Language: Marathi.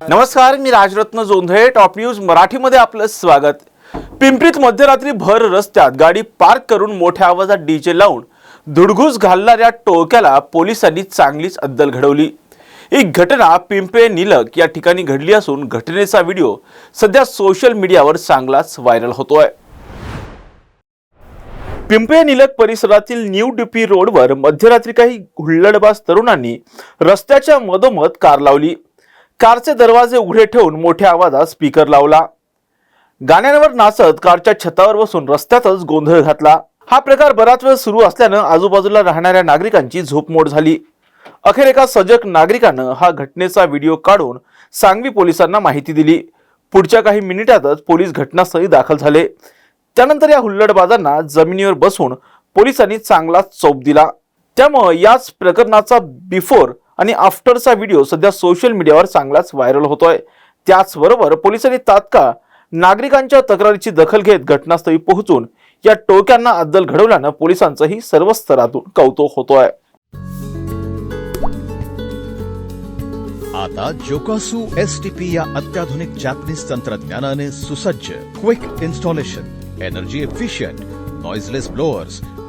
नमस्कार मी राजरत्न जोंधळे टॉप न्यूज मराठीमध्ये आपलं स्वागत. पिंपरीत मध्यरात्री भर रस्त्यात गाडी पार्क करून मोठ्या आवाजात डीजे लावून धुडघूस घालणाऱ्या टोळक्याला पोलिसांनी चांगलीच अद्दल घडवली. ही घटना पिंपळे निलक या ठिकाणी घडली असून घटनेचा व्हिडिओ सध्या सोशल मीडियावर चांगलाच व्हायरल होतोय. पिंपळे निलक परिसरातील न्यू डुपी रोडवर मध्यरात्री काही हुल्लडबाज तरुणांनी रस्त्याच्या मधोमध कार लावली. कारचे दरवाजे उघडे ठेवून मोठ्या आवाजात स्पीकर लावला. गाण्यांवर नाचत कारच्या छतावर बसून रस्त्यातच गोंधळ घातला. हा प्रकार बराच वेळ सुरू असल्यानं आजूबाजूला राहणाऱ्या नागरिकांची झोपमोड झाली. अखेर एका सजग नागरिकानं हा घटनेचा व्हिडिओ काढून सांगवी पोलिसांना माहिती दिली. पुढच्या काही मिनिटातच पोलीस घटनास्थळी दाखल झाले. त्यानंतर या हुल्लडबाजांना जमिनीवर बसून पोलिसांनी चांगलाच चोप दिला. त्यामुळं याच प्रकरणाचा बिफोर आणि आफ्टरचा व्हिडिओ सध्या सोशल मीडियावर चांगलाच व्हायरल होतोय. त्याचबरोबर पोलिसांनी तात्काळ नागरिकांच्या तक्रारीची दखल घेत घटनास्थळी पोहोचून या टोक्यांना अद्दल घडवल्यानं पोलिसांचंही सर्व स्तरातून कौतुक होतोय. आता जोकासू एस टी पी या अत्याधुनिक जॅपनीज तंत्रज्ञानाने सुसज्ज quick installation energy efficient noiseless blowers